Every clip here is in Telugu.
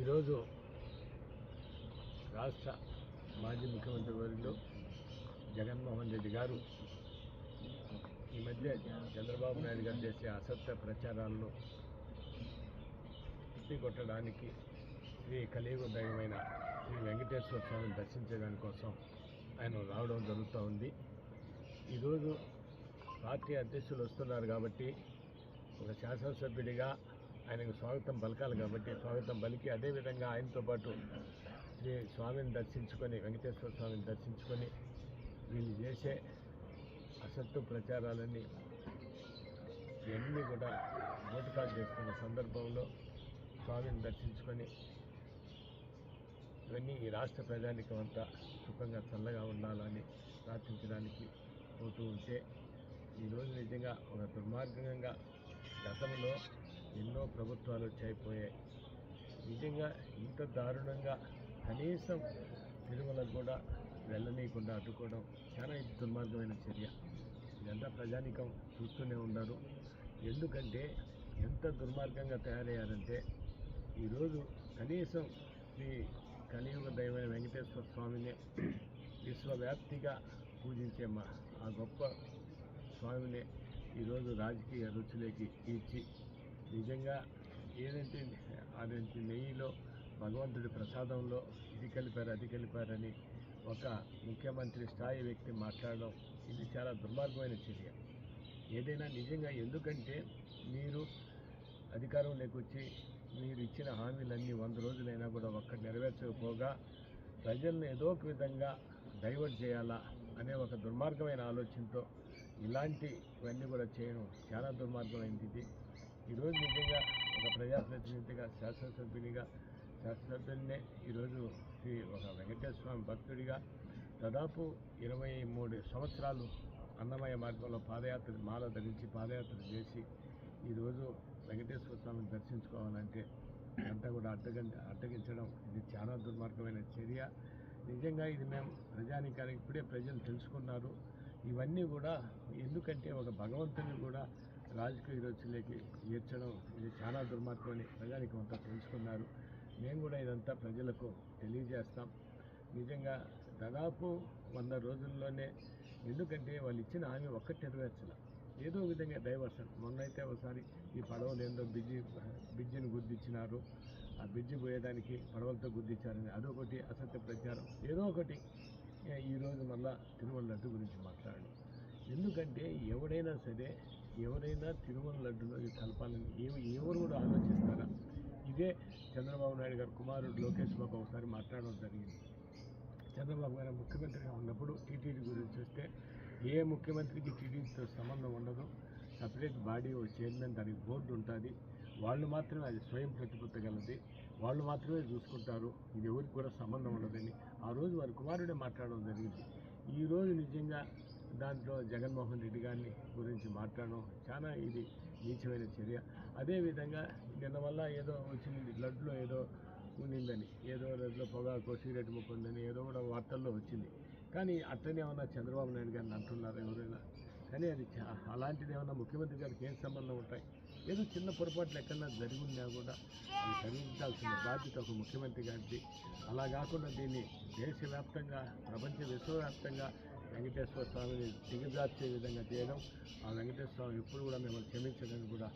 ఈరోజు రాష్ట్ర మాజీ ముఖ్యమంత్రి వారిలో జగన్మోహన్ రెడ్డి గారు ఈ మధ్య చంద్రబాబు నాయుడు గారు చేసే అసత్య ప్రచారాలను తిప్పికొట్టడానికి శ్రీ కలియుగ దైవమైన శ్రీ వెంకటేశ్వర స్వామిని దర్శించడానికి కోసం ఆయన రావడం జరుగుతూ ఉంది. ఈరోజు పార్టీ అధ్యక్షులు వస్తున్నారు కాబట్టి ఒక శాసనసభ్యుడిగా ఆయనకు స్వాగతం పలకాలి కాబట్టి స్వాగతం పలికి అదేవిధంగా ఆయనతో పాటు శ్రీ స్వామిని దర్శించుకొని వెంకటేశ్వర స్వామిని దర్శించుకొని వీళ్ళు చేసే అసత్తు ప్రచారాలన్నీ ఇవన్నీ కూడా నోటికాలు చేసుకున్న సందర్భంలో స్వామిని దర్శించుకొని ఇవన్నీ ఈ రాష్ట్ర ప్రజానికం అంతా సుఖంగా చల్లగా ఉండాలని ప్రార్థించడానికి పోతూ ఉంటే ఈరోజు నిజంగా ఒక దుర్మార్గంగా గతంలో ఎన్నో ప్రభుత్వాలు వచ్చాయిపోయాయి. నిజంగా ఇంత దారుణంగా కనీసం తిరుమలకు కూడా వెళ్ళనీయకుండా అడ్డుకోవడం చాలా దుర్మార్గమైన చర్య. ఇదంతా ప్రజానికం చూస్తూనే ఉన్నారు. ఎందుకంటే ఎంత దుర్మార్గంగా తయారయ్యారంటే ఈరోజు కనీసం శ్రీ కలియుగ దైవమైన వెంకటేశ్వర స్వామిని విశ్వవ్యాప్తిగా పూజించే మా ఆ గొప్ప స్వామిని ఈరోజు రాజకీయ రుచులకి తీర్చి నిజంగా ఏదైతే అదేంటి నెయ్యిలో భగవంతుడి ప్రసాదంలో ఇది కలిపారు అది కలిపారని ఒక ముఖ్యమంత్రి స్థాయి వ్యక్తి మాట్లాడడం ఇది చాలా దుర్మార్గమైన చర్య. ఏదైనా నిజంగా ఎందుకంటే మీరు అధికారంలోకి వచ్చి మీరు ఇచ్చిన హామీలన్నీ వంద రోజులైనా కూడా ఒక్కటి నెరవేర్చకపోగా ప్రజలను ఏదో ఒక విధంగా డైవర్ట్ చేయాలా అనే ఒక దుర్మార్గమైన ఆలోచనతో ఇలాంటివన్నీ కూడా చేయడం చాలా దుర్మార్గమైంది ఇది. ఈరోజు నిజంగా ఒక ప్రజాప్రతినిధిగా శాసనసభ్యునిగా శాసనసభ్యున్నే ఈరోజు శ్రీ ఒక వెంకటేశ్వర స్వామి భక్తుడిగా దాదాపు ఇరవై మూడు సంవత్సరాలు అన్నమయ్య మార్గంలో పాదయాత్ర మాల ధరించి పాదయాత్ర చేసి ఈరోజు వెంకటేశ్వర స్వామిని దర్శించుకోవాలంటే అంతా కూడా అడ్డగం అడ్డగించడం ఇది చాలా దుర్మార్గమైన చర్య. నిజంగా ఇది మేము ప్రజానికానికి ఇప్పుడే ప్రజలు తెలుసుకున్నారు. ఇవన్నీ కూడా ఎందుకంటే ఒక భగవంతుని కూడా రాజకీయ రోజులకి చేర్చడం ఇది చాలా దుర్మార్గమని ప్రజానికి అంతా తెలుసుకున్నారు. మేము కూడా ఇదంతా ప్రజలకు తెలియజేస్తాం. నిజంగా దాదాపు వంద రోజుల్లోనే ఎందుకంటే వాళ్ళు ఇచ్చిన హామీ ఒక్కటి నెరవేర్చలే. ఏదో విధంగా డైవర్షన్. మొన్నైతే ఒకసారి ఈ పడవలు ఏందో బ్రిడ్జి బిజ్జిని గుర్తించినారు. ఆ బ్రిడ్జి పోయేదానికి పడవలతో గుర్తించారని అదొకటి అసత్య ప్రచారం. ఏదో ఒకటి. ఈరోజు మళ్ళా తిరుమల లడ్డు గురించి మాట్లాడండి. ఎందుకంటే ఎవడైనా సరే ఎవరైనా తిరుమల లడ్డులో ఇది కలపాలని ఏ- ఎవరు కూడా ఆలోచిస్తారా? ఇదే చంద్రబాబు నాయుడు గారు కుమారుడు లోకేష్ బాబు ఒకసారి మాట్లాడడం జరిగింది. చంద్రబాబు గారు ముఖ్యమంత్రిగా ఉన్నప్పుడు టీటీడీ గురించి వస్తే ఏ ముఖ్యమంత్రికి టీటీడీతో సంబంధం ఉండదు. సపరేట్ బాడీ ఓ చైర్మన్ దానికి బోర్డు ఉంటుంది. వాళ్ళు మాత్రమే అది స్వయం ప్రతిపత్తగలది. వాళ్ళు మాత్రమే చూసుకుంటారు. ఇది ఎవరికి కూడా సంబంధం ఉండదని. ఆ రోజు వారి కుమారుడే మాట్లాడడం జరిగింది. ఈరోజు నిజంగా దాంట్లో జగన్మోహన్ రెడ్డి గారిని గురించి మాట్లాడడం చాలా ఇది నీచమైన చర్య. అదేవిధంగా నిన్న వల్ల ఏదో వచ్చింది బ్లడ్లో ఏదో ఉండిందని ఏదో రోజులో పొగాకు సిగరెట్ ముక్కుందని ఏదో కూడా వార్తల్లో వచ్చింది. కానీ అట్లనే ఏమన్నా చంద్రబాబు నాయుడు గారిని అంటున్నారు ఎవరైనా? కానీ అది చా- అలాంటిది ఏమన్నా ముఖ్యమంత్రి గారికి ఏం సంబంధం ఉంటాయి? ఏదో చిన్న పొరపాట్లు ఎక్కడన్నా జరిగి ఉన్నా కూడా అది సరిదిద్దాల్సిన బాధ్యత ఒక ముఖ్యమంత్రి గారిది. అలా కాకుండా దీన్ని దేశవ్యాప్తంగా ప్రపంచ విశ్వవ్యాప్తంగా వెంకటేశ్వర స్వామిని దిగజార్చే విధంగా చేయడం ఆ వెంకటేశ్వర స్వామి ఎప్పుడు కూడా మిమ్మల్ని క్షమించదని కూడా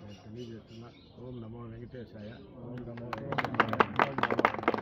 నేను తెలియజేస్తున్నా. ఓం నమో వెంకటేశాయ. ఓం నమో